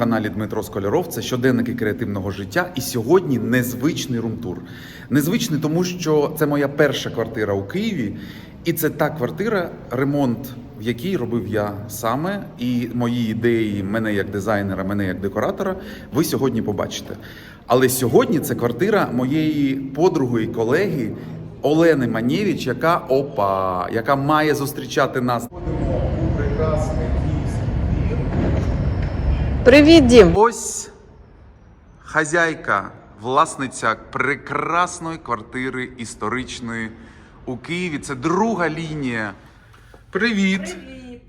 каналі Дмитро Сколяров. Це щоденники креативного життя. І сьогодні незвичний румтур. Незвичний, тому що це моя перша квартира у Києві, і це та квартира, ремонт в якій робив я саме. І мої ідеї, мене як дизайнера, мене як декоратора, ви сьогодні побачите. Але сьогодні це квартира моєї подруги і колеги Олени Манєвіч, яка опа, яка має зустрічати нас. Прекрасний. Привіт, Дім. Ось хазяйка, власниця прекрасної квартири історичної у Києві. Це друга лінія. Привіт! Привіт.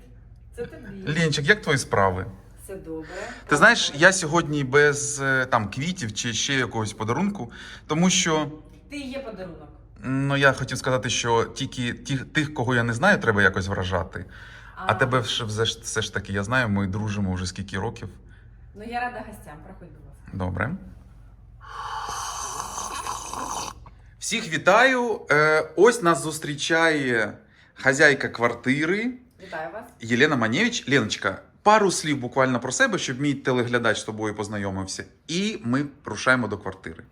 Це тобі. Ленчик, як твої справи? Все добре. Ти знаєш, я сьогодні без е, там квітів чи ще якогось подарунку, тому що Ти є подарунок. ну я хотів сказати, що тільки ті, тих, кого я не знаю, треба якось вражати. А, тебе все, все, ж- все ж таки я знаю, ми дружимо вже скільки років. Ну я рада гостям. Проходь, будь ласка. Добре. Всіх вітаю. Е, Ось нас зустрічає хазяйка квартири Вітаю вас. Єлена Манєвич. Леночка, пару слів буквально про себе, щоб мій телеглядач з тобою познайомився. І ми рушаємо до квартири.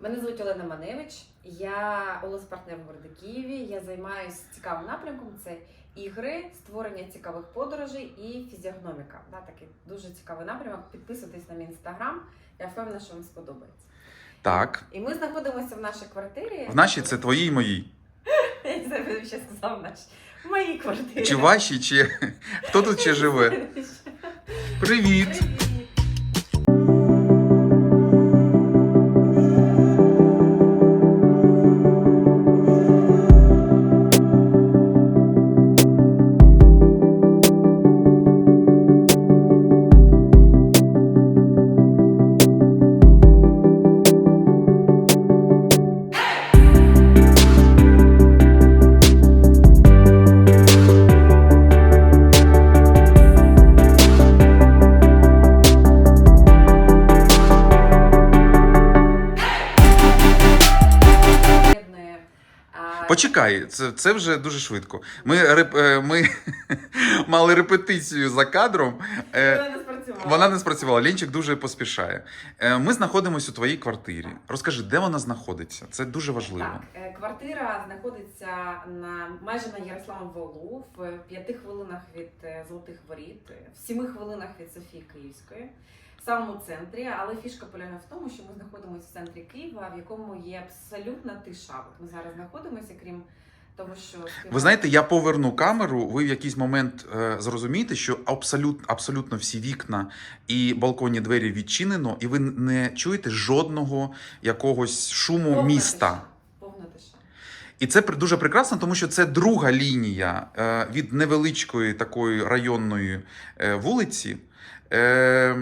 Мене звуть Олена Маневич. Я олес-партнер в городі Києві. Я займаюся цікавим напрямком. Це ігри, створення цікавих подорожей і фізіогноміка. Да, такий дуже цікавий напрямок. Підписуйтесь на мій інстаграм. Я впевнена, що вам сподобається. Так, І ми знаходимося в нашій квартирі. в нашій це твоїй і моїй. Я не знаю, я ще сказав наші. В моїй квартирі. Чи ваші, чи хто тут ще живе? Привіт! Привіт. А, Почекай, це, це вже дуже швидко. Ми, реп, е, ми мали репетицію за кадром. Е, Вона не спрацювала. Вона не спрацювала. Лінчик дуже поспішає. Е, Ми знаходимося у твоїй квартирі. Розкажи, де вона знаходиться? Це дуже важливо. Так, квартира знаходиться на майже на Ярослава Волу, в п'яти хвилинах від Золотих Воріт, в сіми хвилинах від Софії Київської, самому центрі. Але фішка полягає в тому, що ми знаходимося в центрі Києва, в якому є абсолютна тиша. От ми зараз знаходимося, крім того, що Ви знаєте, я поверну камеру. Ви в якийсь момент е, зрозумієте, що абсолютно, абсолютно всі вікна і балконні двері відчинено, і ви не чуєте жодного якогось шуму Повна міста. тиша. Повна тиша. І це дуже прекрасно, тому що це друга лінія е, від невеличкої такої районної е, вулиці. Е,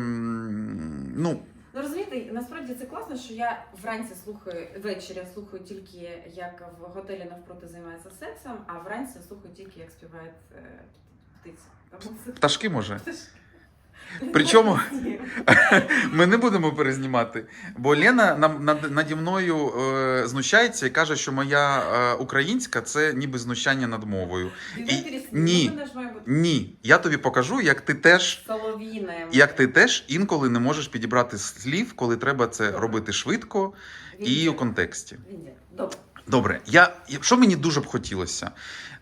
ну, Ну розумієте, насправді це класно, що я вранці слухаю ввечері слухаю тільки як в готелі навпроти займається сексом, а вранці слухаю тільки як співають е, птиці. Тому це пташки може. Причому- Ми не будемо перезнімати. Бо Лена нам- над, наді мною е, знущається і каже, що моя е, українська це ніби знущання над мовою. І- ні. Ні, я тобі покажу, як ти теж. Як ти теж інколи не можеш підібрати слів, коли треба це робити швидко і у контексті. Добре, я що мені дуже б хотілося.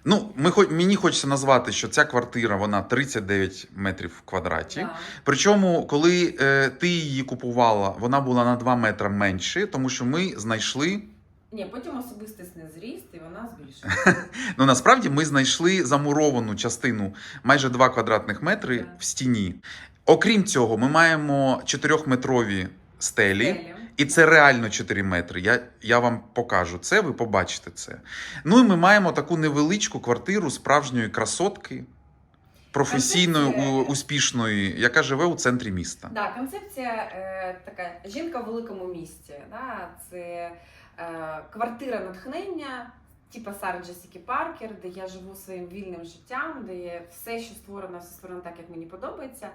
Ну, ми мені хочеться назвати, що ця квартира вона 39 метрів в квадраті. Да. Причому, коли е, ти її купувала, вона була на 2 метри менше, тому що ми знайшли. Ні, потім особистісний зріст, і вона збільшує. Ну насправді ми знайшли замуровану частину майже 2 квадратних метри Так. в стіні. Окрім цього, ми маємо 4-метрові стелі. Стелі. І це реально 4 метри. Я, я вам покажу це, ви побачите це. Ну і ми маємо таку невеличку квартиру справжньої красотки, професійної, Концепція- успішної, яка живе у центрі міста. Да, концепція е, така жінка в великому місті. Да? Це е, квартира натхнення, типа Сара Джесіки Паркер, де я живу своїм вільним життям, де є все, що створено, все створено так, як мені подобається.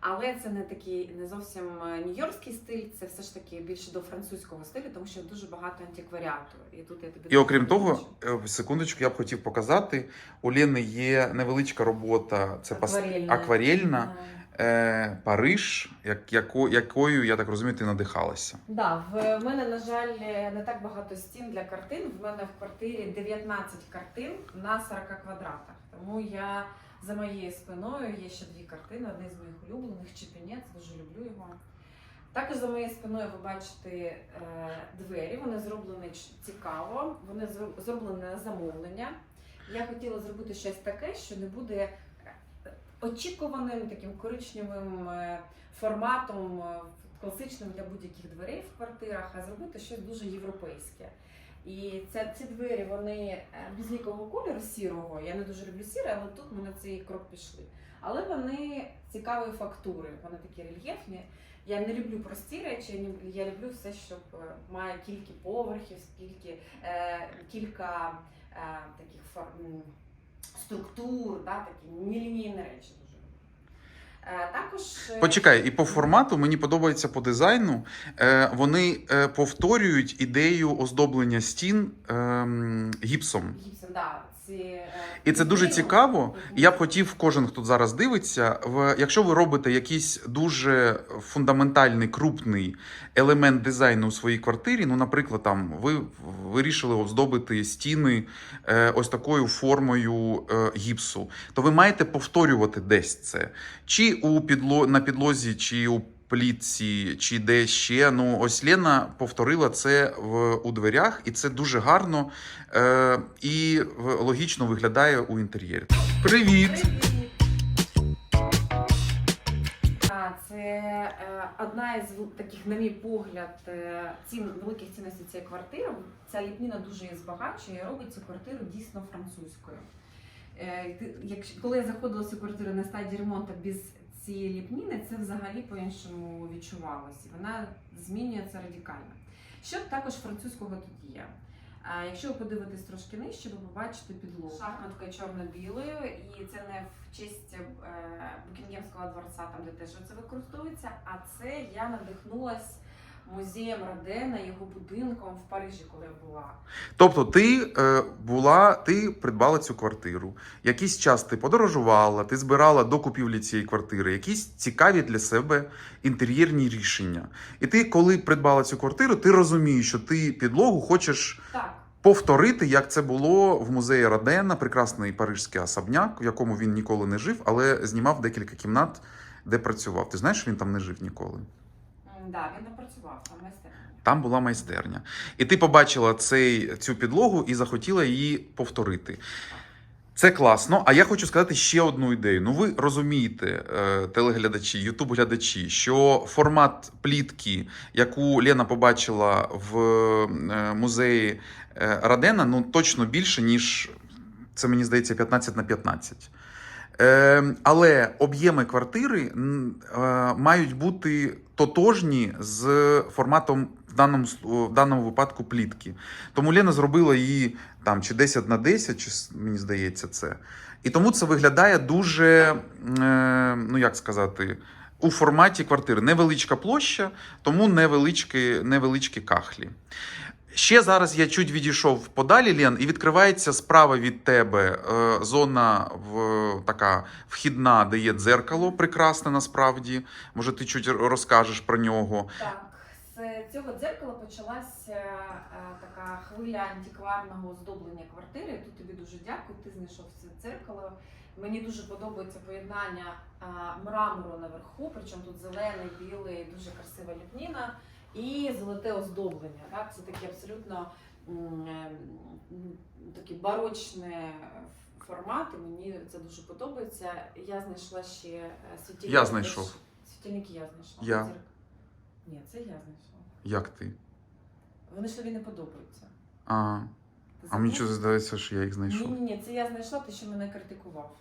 Але це не такий не зовсім е, нью-йоркський стиль, це все ж таки більше до французького стилю, тому що дуже багато антикваріату. І тут я тобі І окрім того, е, секундочку, я б хотів показати. У Лени є невеличка робота, це Акварельна. акварельна. Е, Париж, як, яко, якою, я так розумію, ти надихалася. Да, в мене, на жаль, не так багато стін для картин. В мене в квартирі 19 картин на 40 квадратах. Тому я за моєю спиною є ще дві картини. Одне з моїх улюблених Чепінець, дуже люблю його. Також за моєю спиною ви бачите е, двері. Вони зроблені цікаво, вони зро- зроблені на замовлення. Я хотіла зробити щось таке, що не буде е, очікуваним таким коричневим е, форматом е, класичним для будь-яких дверей в квартирах, а зробити щось дуже європейське. І ця, ці двері вони е, безлікого кольору сірого. Я не дуже люблю сіре, але тут ми на цей крок пішли. Але вони цікавої фактури, вони такі рельєфні. Я не люблю прості речі, я люблю все, що е, має кілька поверхів, скільки, е, кілька е, таких фор- структур, да, такі нелінійні речі також е, Почекай, і по формату мені подобається по дизайну. Е, вони е, повторюють ідею оздоблення стін ем, гіпсом. гіпсом, да, ці, е, І це дуже цікаво. Я б хотів, кожен, хто зараз дивиться, в якщо ви робите якийсь дуже фундаментальний крупний елемент дизайну у своїй квартирі, ну, наприклад, там ви вирішили оздобити стіни е, ось такою формою е, гіпсу, то ви маєте повторювати десь це. Чи у підло... на підлозі, чи у плітці, чи де ще. Ну, ось Лена повторила це в, у дверях, і це дуже гарно е, і логічно виглядає у інтер'єрі. Привіт! Це е, одна із таких, на мій погляд, е, цін великих цінностей цієї квартири. Ця ліпніна дуже її збагачує і робить цю квартиру дійсно французькою. Е, Якщо коли я заходила в цю квартиру на стадії ремонту без цієї ліпніни, це взагалі по-іншому відчувалося. Вона змінюється радикально. Що також французького тут є? Якщо ви подивитесь трошки нижче, ви побачите підлогу Шахматка чорно-білою, і це не в честь е, Букінгемського дворца, там де теж це використовується. А це я надихнулась музеєм Родена, його будинком в Парижі, коли я була. Тобто, ти е, була, ти придбала цю квартиру. Якийсь час ти подорожувала, ти збирала до купівлі цієї квартири якісь цікаві для себе інтер'єрні рішення. І ти, коли придбала цю квартиру, ти розумієш, що ти підлогу хочеш Так, повторити, як це було в музеї Родена, прекрасний парижський особняк, в якому він ніколи не жив, але знімав декілька кімнат, де працював. Ти знаєш, що він там не жив ніколи. Да, він там працював, там майстерня. Там була майстерня. І ти побачила цей, цю підлогу і захотіла її повторити. Це класно. А я хочу сказати ще одну ідею. Ну, ви розумієте, е, телеглядачі, ютуб-глядачі, що формат плітки, яку Лена побачила в е, музеї е, Радена, ну точно більше, ніж це мені здається 15 на 15. Е, але об'єми квартири е, мають бути тотожні з форматом в даному, в даному випадку плітки. Тому Лена зробила її там чи 10 на 10, чи мені здається, це. І тому це виглядає дуже, е, ну як сказати, у форматі квартири. Невеличка площа, тому невеличкі, невеличкі кахлі. Ще зараз я чуть відійшов подалі, Лен, і відкривається справа від тебе е, зона в, така вхідна, де є дзеркало, прекрасне насправді. Може, ти чуть розкажеш про нього. Так, з цього дзеркала почалася е, така хвиля антикварного оздоблення квартири. Тут тобі дуже дякую. Ти знайшов це дзеркало. Мені дуже подобається поєднання мрамору наверху, причому тут зелений, білий, дуже красива ліпніна і золоте оздоблення. Так? Це такі абсолютно м, е, м, такі барочні формати. Мені це дуже подобається. Я знайшла ще е, світильники. Я знайшов. Світильники я знайшла. Я. Ні, це я знайшла. Як ти? Вони ж тобі не подобаються. А, а мені щось здається, що я їх Ні, знайшов. ні, ні, це я знайшла, ти що мене критикував.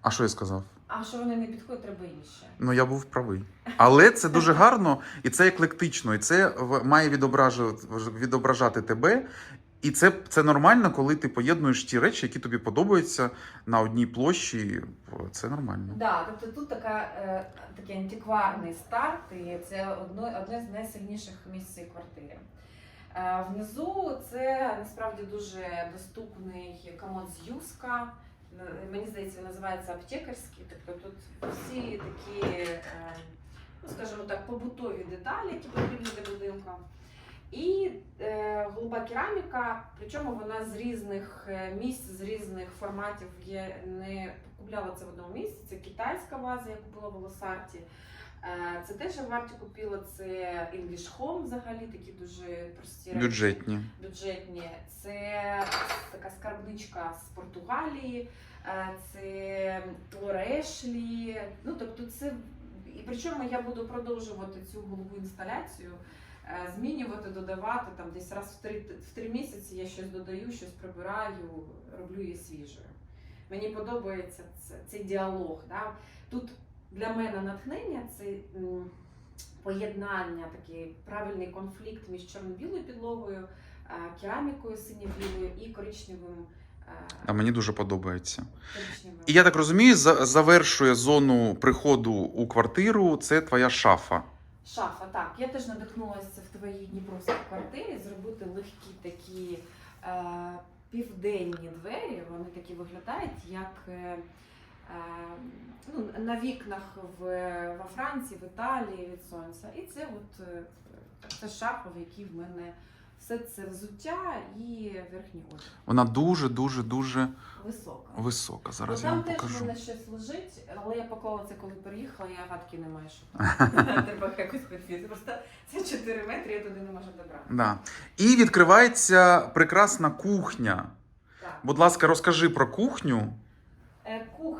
А що я сказав? А що вони не підходять, треба інше. Ну, я був правий. Але це дуже гарно, і це еклектично, і це має відображувати, відображати тебе І це, це нормально, коли ти поєднуєш ті речі, які тобі подобаються на одній площі. Це нормально. Да, тобто тут така, е, такий антикварний старт, і це одно, одне з найсильніших місць в цій квартирі. Е, внизу це насправді дуже доступний комод з юска. Мені здається, називається аптекарські. Тобто тут всі такі, е, ну скажімо так, побутові деталі, які потрібні для будинку. І е, голуба кераміка, причому вона з різних е, місць, з різних форматів є. Не купляла це в одному місці. Це китайська ваза, яку була в Волосарті. Е, це теж я в Варті купила. Це English Home, взагалі такі дуже прості речі Бюджетні. бюджетні. Це така скарбничка з Португалії, е, це Лорешлі. Ну тобто, це і причому я буду продовжувати цю голову інсталяцію. е, Змінювати, додавати там десь раз в три в три місяці я щось додаю, щось прибираю, роблю її свіжою. Мені подобається це, цей діалог. Да? Тут для мене натхнення це поєднання, такий правильний конфлікт між чорно-білою підлогою, керамікою синьо-білою і коричневим. А мені дуже подобається. І я так розумію, завершує зону приходу у квартиру. Це твоя шафа. Шафа, так. Я теж надихнулася в твоїй дніпровській квартирі зробити легкі такі е, південні двері. Вони такі виглядають, як е, ну, на вікнах в, во Франції, в Італії від сонця. І це от е, це шафа, в якій в мене все це взуття і верхній одяг. Вона дуже, дуже, дуже Висока. висока. Зараз ну, я там вам теж в мене щось лежить, але я поклала це, коли приїхала, я гадки не маю, що там. Треба якось підвісити. Просто це 4 метри, я туди не можу добрати. Да. І відкривається прекрасна кухня. Так. Будь ласка, розкажи про кухню,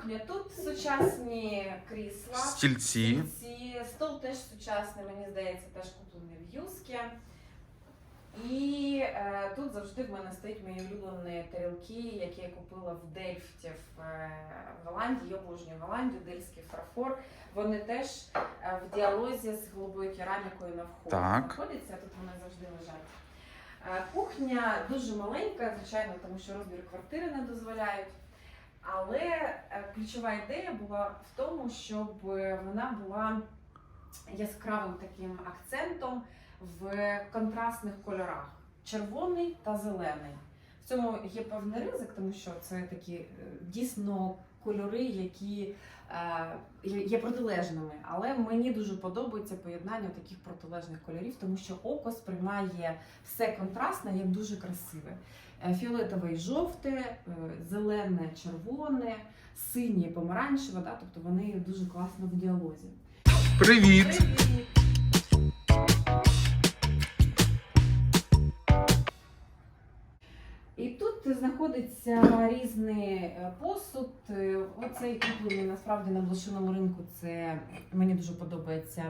Кухня. Тут сучасні крісла. стільці. Стільці. Стол теж сучасний, мені здається, теж куплений в Юскі. І е, тут завжди в мене стоять мої улюблені тарілки, які я купила в Дельфті в е, Голландії. Я обожнюю Голландію, дельський фарфор. Вони теж е, в діалозі з голубою керамікою на вході Так. знаходяться, тут вони завжди лежать. Е, Кухня дуже маленька, звичайно, тому що розмір квартири не дозволяють. Але е, ключова ідея була в тому, щоб е, вона була яскравим таким акцентом в контрастних кольорах червоний та зелений. В цьому є певний ризик, тому що це такі е, дійсно кольори, які є протилежними. Але мені дуже подобається поєднання таких протилежних кольорів, тому що око сприймає все контрастне як дуже красиве. Е, Фіолетове і жовте, е, зелене, червоне, синє, помаранчеве, да? тобто вони дуже класно в діалозі. Привіт! Привіт! І тут знаходиться різний е, посуд. Оцей куплений насправді на блошиному ринку. Це мені дуже подобається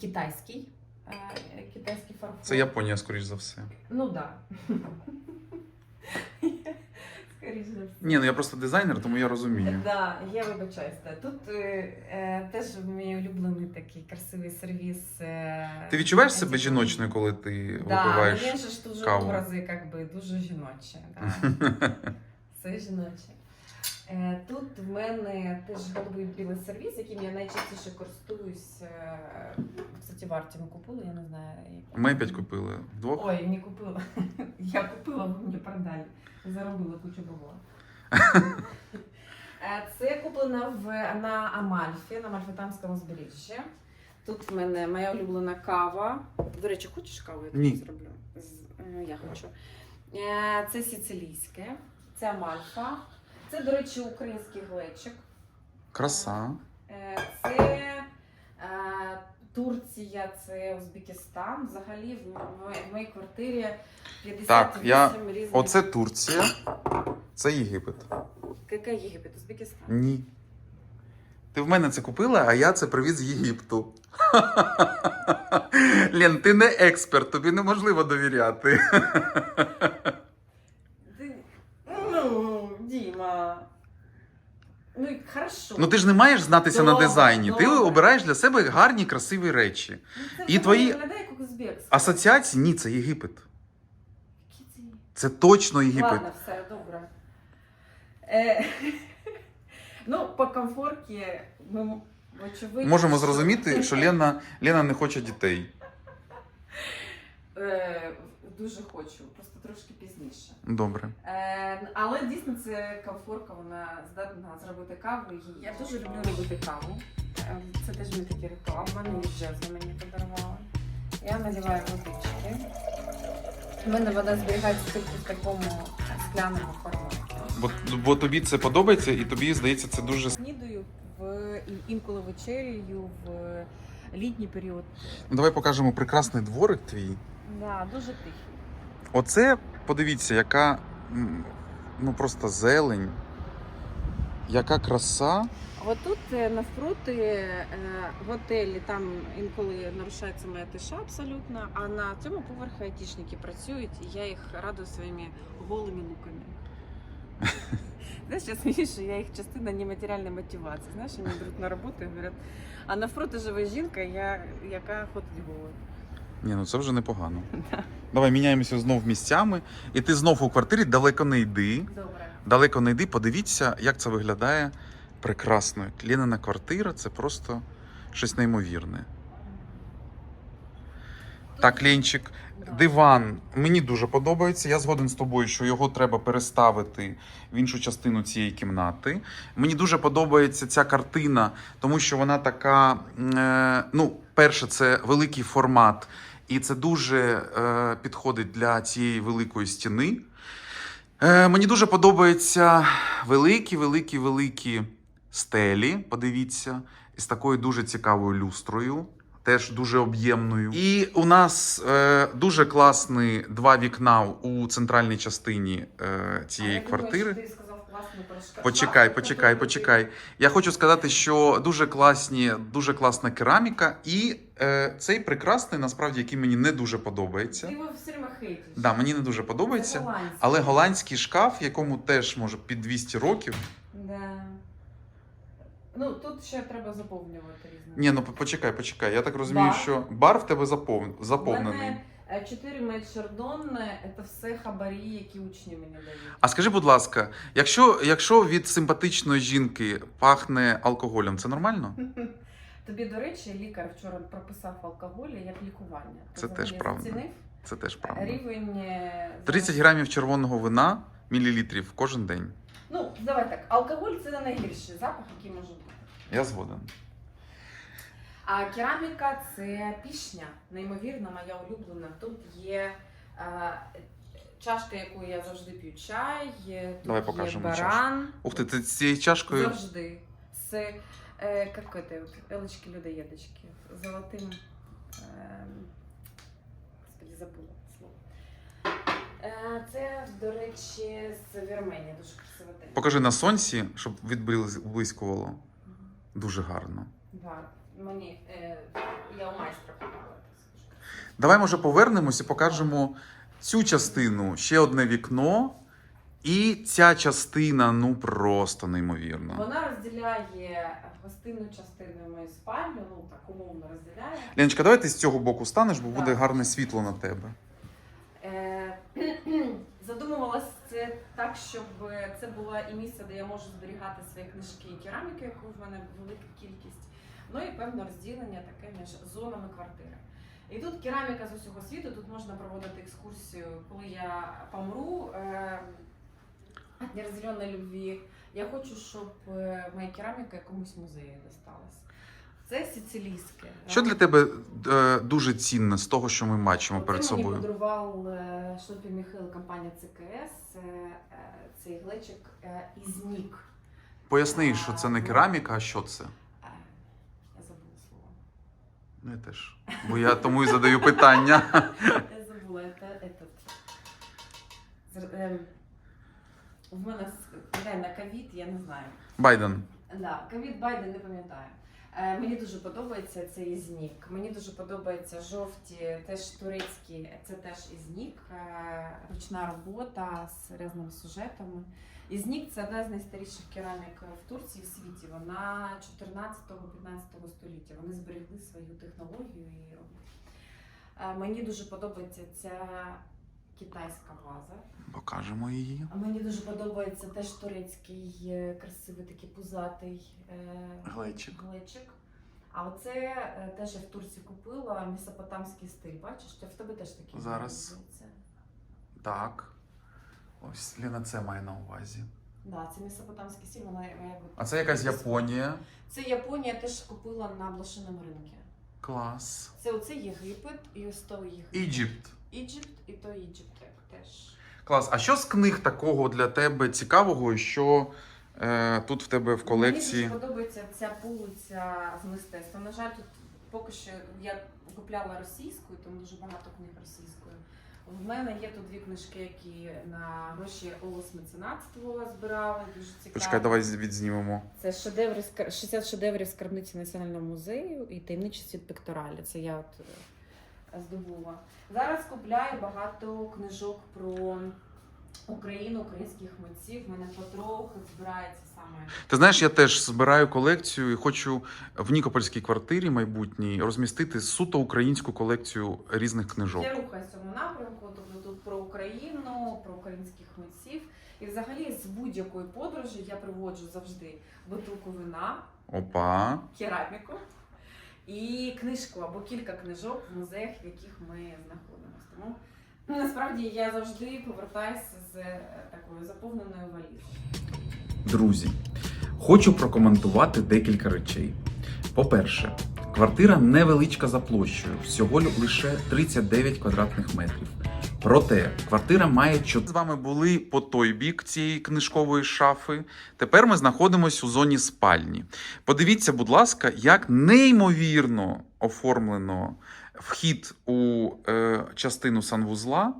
китайський. Китайський фарфор. Це Японія, скоріш за все. Ну так. Да. Скоріше за все. Ні, ну я просто дизайнер, тому я розумію. Да, я вибачаюсь. да. Тут е, е, теж мій улюблений такий красивий сервіс. Е, Ти відчуваєш себе жіночною, коли ти Да, випиваєш? ну він же ж дуже каву? образи, як би, дуже жіночі. Да. Все жіноче. Е, Тут в мене теж голубий білий сервіс, яким я найчастіше користуюсь. Е, Кстати, варті ми купили, я не знаю. як- Ми опять купили вдвох. Ой, не купила. Я купила, ви мені продали. Заробила кучу бабла. Е, Це куплено в, на Амальфі, на Мальфитанському узбережжі. Тут в мене моя улюблена кава. До речі, хочеш каву? Я Ні. зроблю. Я хочу. Це сицилійське, це Амальфа. Це, до речі, український глечик. Краса. Е, Це е, Турція, це Узбекистан. Взагалі в моїй квартирі 58 Так, я- різних. Оце Турція, це Єгипет. Яка Єгипет? Узбекистан. Ні. Ти в мене це купила, а я це привіз з Єгипту. Лен, ти не експерт, тобі неможливо довіряти. Ти... Ну, Діма. Ну, і хорошо. Ну ти ж не маєш знатися на Добре, дизайні. Ти добре. обираєш для себе гарні, красиві речі. Ну, це і вже твої виглядає як узбекське. Асоціації ні, це Єгипет. Який це? Це точно Єгипет. Ладно, все, добре. Е, ну, по комфорті ми м- очевидно. Можемо що- зрозуміти, що Лена, Лена не хоче дітей. Е, дуже хочу, просто трошки пізніше. Добре. Е, але дійсно це комфорка, вона здатна зробити каву. І я дуже люблю робити каву. Е, Це теж мій такий ритуал. У мене від Джеза мені подарувала. Я наливаю водички. У мене вода зберігається тільки в такому скляному форматі. Бо, бо тобі це подобається, і тобі здається, це дуже. Снідаю в інколи вечерюю в літній період. Ну, давай покажемо прекрасний дворик твій. Да, дуже тихий. Оце, подивіться, яка ну просто зелень, яка краса. Отут е, навпроти е, готелі там інколи нарушається моя тиша абсолютно, а на цьому поверху айтішники працюють, і я їх радую своїми голими луками. Знаєш, я смію, що я їх частина нематеріальної мотивації. Знаєш, вони йдуть на роботу і говорять, а навпроти живе жінка, я, яка ходить голою. Ні, ну це вже непогано. Давай міняємося знов місцями. І ти знов у квартирі далеко не йди. Добре. Далеко не йди, подивіться, як це виглядає прекрасно. Ленина квартира це просто щось неймовірне. Так, Ленчик, Да. диван мені дуже подобається. Я згоден з тобою, що його треба переставити в іншу частину цієї кімнати. Мені дуже подобається ця картина, тому що вона така. Е, ну, перше, це великий формат, і це дуже е, підходить для цієї великої стіни. Е, мені дуже подобаються великі, великі, великі стелі. Подивіться, з такою дуже цікавою люстрою, теж дуже об'ємною. І у нас е, дуже класні два вікна у центральній частині е, цієї я думаю, Почекай, почекай, почекай. Я хочу сказати, що дуже класні, дуже класна кераміка, і е, цей прекрасний, насправді, який мені не дуже подобається. Ти його все время хейтиш. Да, мені не дуже подобається. голландський. Але голландський шкаф, якому теж може під 200 років. Да. Ну, тут ще треба заповнювати різне. Ні, ну почекай, почекай. Я так розумію, Бар. що бар в тебе запов... Заповнений. мене 4 медшардон це все хабарі, які учні мені дають. А скажи, будь ласка, якщо, якщо від симпатичної жінки пахне алкоголем, це нормально? Тобі, до речі, лікар вчора прописав алкоголь як лікування. Ти Це теж правда. зацінив? Це теж правда. Рівень е, 30 грамів червоного вина, мілілітрів кожен день. Ну, давай так. Алкоголь це не найгірший запах, який може бути. Я згоден. А кераміка це пішня, неймовірно, моя улюблена. Тут є е, чашка, яку я завжди п'ю чай, є, тут Давай є покажемо баран. Ух ти, ти з цією чашкою. Завжди. З е, як это, от, елочки людоєдочки золотим. Е, господи, забула слово. Е, це, до речі, з Вірменії, дуже красива тема. Покажи на сонці, щоб відблискувало. Дуже гарно. Да, мені, е, я у майстра купила. Давай, може, повернемось і покажемо цю частину, ще одне вікно. І ця частина, ну просто неймовірна. Вона розділяє гостинну частину мою спальню, ну так умовно розділяє. Леночка, давай ти з цього боку станеш, бо буде Так. гарне світло на тебе. Е, задумувалась це так, щоб це було і місце, де я можу зберігати свої книжки і кераміки, яку в мене велика кількість. Ну і певне розділення таке між зонами квартири. І тут кераміка з усього світу, тут можна проводити екскурсію, коли я помру е, від нерозділеної любві. Я хочу, щоб е, моя кераміка якомусь музею досталась. Це сицилійське. Що для тебе е, дуже цінне з того, що ми бачимо перед мені собою? подарував е, Шопі Михайло компанія ЦКС. е, е, Цей глечик е, із Нік. Поясни, що це не кераміка, а що це? Е, Я забула слово. Ну, теж. Бо я тому і задаю питання. Я забула, це этот. Ем, В мене реально ковід, я не знаю. Байден. Да, ковід Байден не пам'ятаю. Е, Мені дуже подобається цей ізнік. Мені дуже подобаються жовті, теж турецькі, це теж ізнік, е, ручна робота з різними сюжетами. Ізнік це одна з найстаріших керамік в Турції в світі. Вона 14-15 століття. Вони зберегли свою технологію і роблять. Е, Мені дуже подобається ця китайська ваза. Покажемо її. Мені дуже подобається теж турецький е, красивий такий пузатий е, Глечик. глечик. А оце е, теж я в Турції купила месопотамський стиль. Бачиш, в тебе теж такий. Зараз. Так. Ось Ліна це має на увазі. Да, це месопотамський стиль, вона якби. А це якась Японія. Це Японія теж купила на блошиному ринку. Клас. Це оце Єгипет і ось то Єгипет. Іджипт. Іджипт і то Іджипт теж. Клас. А що з книг такого для тебе цікавого, що е, тут в тебе в колекції? Мені дуже подобається ця полиця з мистецтва. На жаль, тут поки що я купляла російською, тому дуже багато книг російською. В мене є тут дві книжки, які на гроші Олос меценатство збирали. Дуже цікаво. Почекай, давай відзнімемо. Це шедеври з 60 шедеврів скарбниці Національного музею і таємничі світ пекторалі. Це я от е, здобула. Зараз купляю багато книжок про Україну, українських митців. У мене потроху збирається саме. Ти знаєш, я теж збираю колекцію і хочу в Нікопольській квартирі майбутній розмістити суто українську колекцію різних книжок. Я рухаюсь в цьому напрямку, тобто тут про Україну, про українських митців. І взагалі з будь-якої подорожі я приводжу завжди бутилку вина, Опа. кераміку і книжку або кілька книжок в музеях, в яких ми знаходимося. Тому ну, насправді я завжди повертаюся з е, такою заповненою валізою. Друзі, хочу прокоментувати декілька речей. По-перше, квартира невеличка за площею, всього лише 39 квадратних метрів. Проте квартира має чот... З вами були по той бік цієї книжкової шафи. Тепер ми знаходимося у зоні спальні. Подивіться, будь ласка, як неймовірно оформлено вхід у е, частину санвузла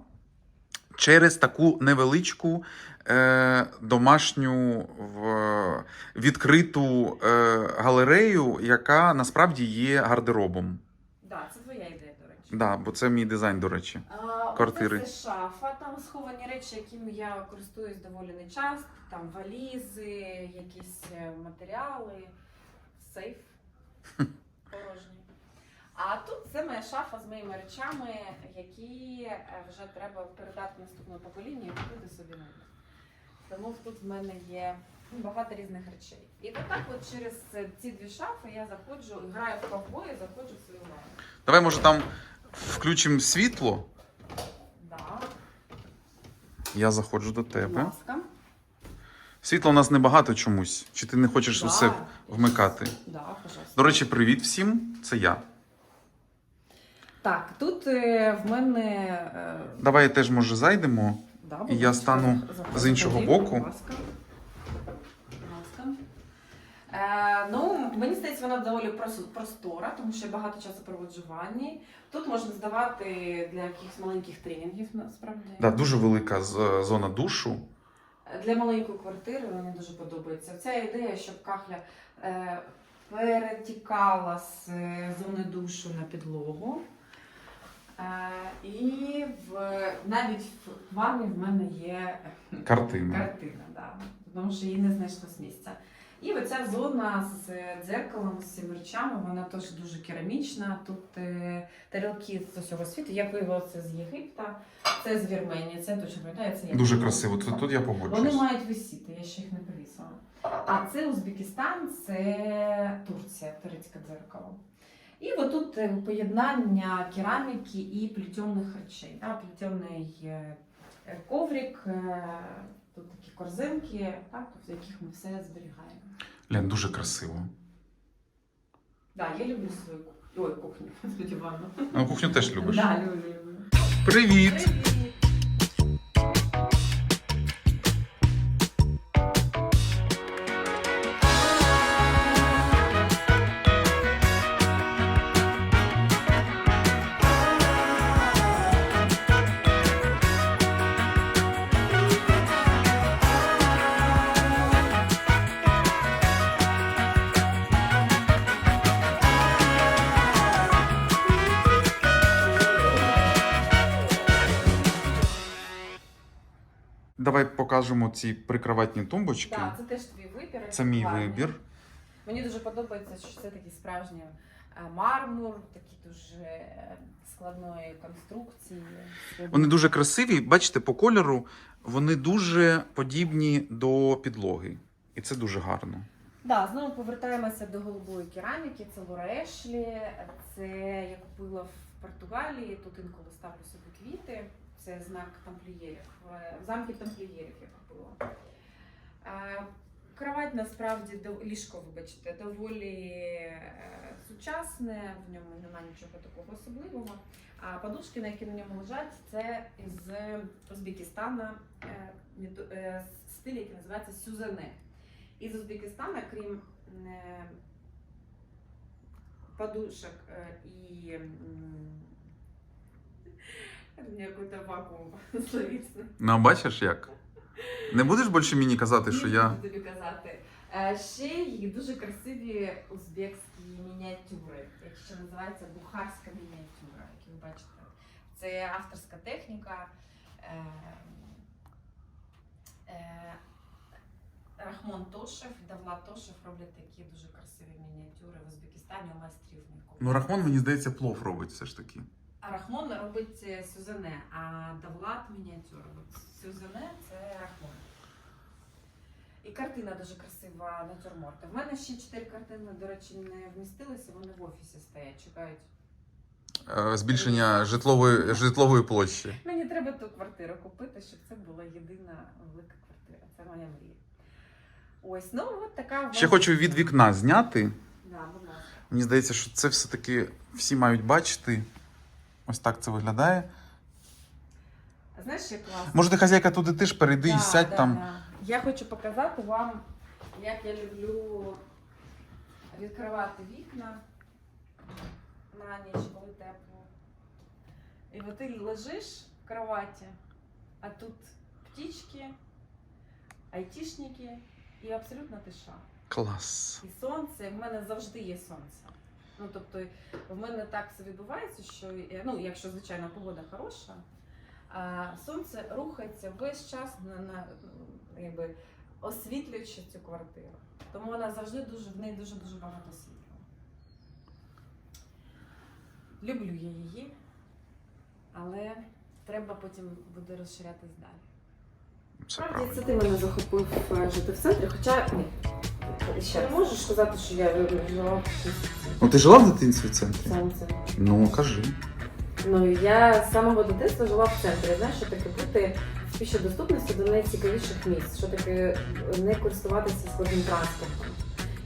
через таку невеличку е, домашню в, відкриту е, галерею, яка насправді є гардеробом. Да, це твоя ідея, до речі. Да, бо це мій дизайн, до речі. А, Квартири. Це шафа, там сховані речі, якими я користуюсь доволі нечасто. Там валізи, якісь е, матеріали, сейф порожній. А тут це моя шафа з моїми речами, які е, вже треба передати наступному поколінню і купити собі нові. Тому тут в мене є багато різних речей. І отак от через ці дві шафи я заходжу, граю в ковбої, заходжу в свою ванну. Давай, може, там включимо світло. Да, Я заходжу до будь тебе. ласка. Світла у нас небагато чомусь. Чи ти не хочеш Да. усе вмикати? Да, пожалуйста. До речі, привіт всім. Це я. Так, тут е, в мене. Е, Давай теж може зайдемо. да, І я стану з іншого будь боку. ласка. Будь ласка. Е, ну, мені здається, вона доволі простора, тому що я багато часу проводжу в ванні. Тут можна здавати для якихось маленьких тренінгів, насправді. Да, дуже велика зона душу. Для маленької квартири мені дуже подобається. Ця ідея, щоб кахля е, перетікала з зони душу на підлогу. Е, і в, навіть в ванні в мене є Картина. картина, да, тому що її не знайшло з місця. І оця зона з дзеркалом, з цими речами, вона теж дуже керамічна. Тут е, тарілки з усього світу. Як виявилося, це з Єгипта, це з Вірменії, це точно пам'ятаю, це я. Дуже красиво. Тут, тут я Вони мають висіти, я ще їх не повісила. А це Узбекистан, це Турція, турецьке дзеркало. І отут е, поєднання кераміки і плетених речей. Да? Плетений е, е, коврик, тут такі корзинки, так? в яких ми все зберігаємо. Лен, дуже красиво. Да, я люблю свою кухню. Ой, кухню, господи. Ну, кухню теж любиш. Да, люблю, люблю. Привіт! Привіт! Давай покажемо ці прикроватні тумбочки. Так, це теж твій вибір. Це мій Гарний. вибір. Мені дуже подобається, що це такі справжні е, мармур, такі дуже е, складної конструкції. Вони дуже красиві. Бачите, по кольору вони дуже подібні до підлоги. І це дуже гарно. Да, знову повертаємося до голубої кераміки. Це Лора Ешлі. Це я купила в Португалії. Тут інколи ставлю собі квіти. Це знак тамплієрів. Е, замки тамплієрів я купила. Е, Кровать насправді ліжко, вибачте, доволі е, сучасне, в ньому немає нічого такого особливого. А подушки, на які на ньому лежать, це із Узбекистана стиль, який називається Сюзене. Із Узбекистана, крім подушек е, і який-то вакуум словесний. Ну, а бачиш як? Не будеш більше мені казати, що Не я. буду тобі казати. Е, Ще є дуже красиві узбекські мініатюри, які називаються бухарська мініатюра, які ви бачите. Це авторська техніка. Е, е, Рахмон Тошев, Давла Тошев роблять такі дуже красиві мініатюри в Узбекистані у майстрів. Ну, Рахмон, мені здається, плов робить все ж таки. А Рахмон робить е, Сюзене, а Давлат мініатюра. От Сюзене це Рахмон. І картина дуже красива натюрморта. В мене ще чотири картини, до речі, не вмістилися, вони в офісі стоять, чекають. Е, Збільшення житлової, житлової площі. Мені треба ту квартиру купити, щоб це була єдина велика квартира. Це моя мрія. Ось, ну от така. в Ще хочу від вікна зняти. Да, будь ласка. Мені здається, що це все-таки всі мають бачити. Ось так це виглядає. Знаєш, як класно? Може, ти хазяйка туди теж перейди і Да, сядь да, там. да. Я хочу показати вам, як я люблю відкривати вікна на ніч, коли тепло. І от ти лежиш в кроваті, а тут птічки, айтішники і абсолютно тиша. Клас. І сонце, в мене завжди є сонце. Ну, тобто, в мене так все відбувається, що ну, якщо звичайно погода хороша, а сонце рухається весь час на, на ну, якби, освітлюючи цю квартиру. Тому вона завжди дуже в неї дуже дуже багато світла. Люблю я її, але треба потім буде розширятись далі. Справді це ти мене захопив е, жити в центрі, хоча ні. Ще не можеш сказати, що я жила в Ну ти жила в дитинстві в центрі? цьому центрі. Ну, кажи. Ну я з самого дитинства жила в центрі. Я знаю, що таке бути в пішій доступності до найцікавіших місць, що таке не користуватися складним транспортом.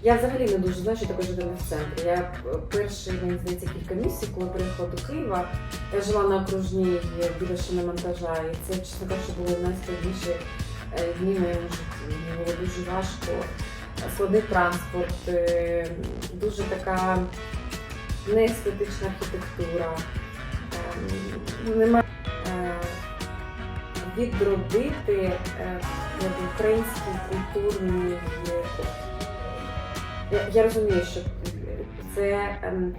Я взагалі не дуже знаю, що таке жити не в центрі. Я е, перші, мені здається, кілька місяців, коли переїхала до Києва, я жила на окружній е, біля шиномонтажа, і це, чесно кажучи, були найскладніші е, дні в моєму житті. Мені було дуже важко. Складний транспорт, е, дуже така неестетична архітектура. Ем, Нема е, відродити е, український культурний. Я, розумію, що це ем,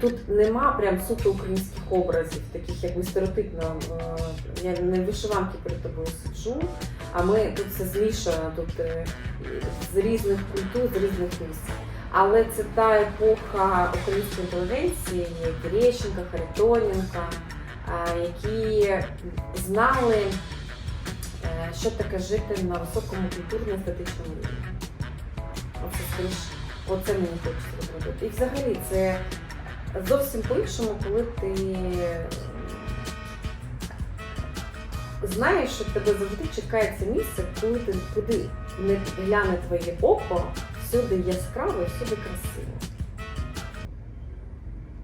тут нема прям суто українських образів, таких якби стереотипно. Я не вишиванки перед тобою сиджу, а ми тут все змішано, тут е, з різних культур, з різних місць. Але це та епоха української інтелігенції, Терещенка, Харитоненка, які знали, е, що таке жити на високому культурно-естетичному рівні. Оце оце мені хочеться зробити. І взагалі це зовсім по-іншому, коли ти знаєш, що тебе завжди чекає це місце, коли ти куди не гляне твоє око, всюди яскраво і всюди красиво.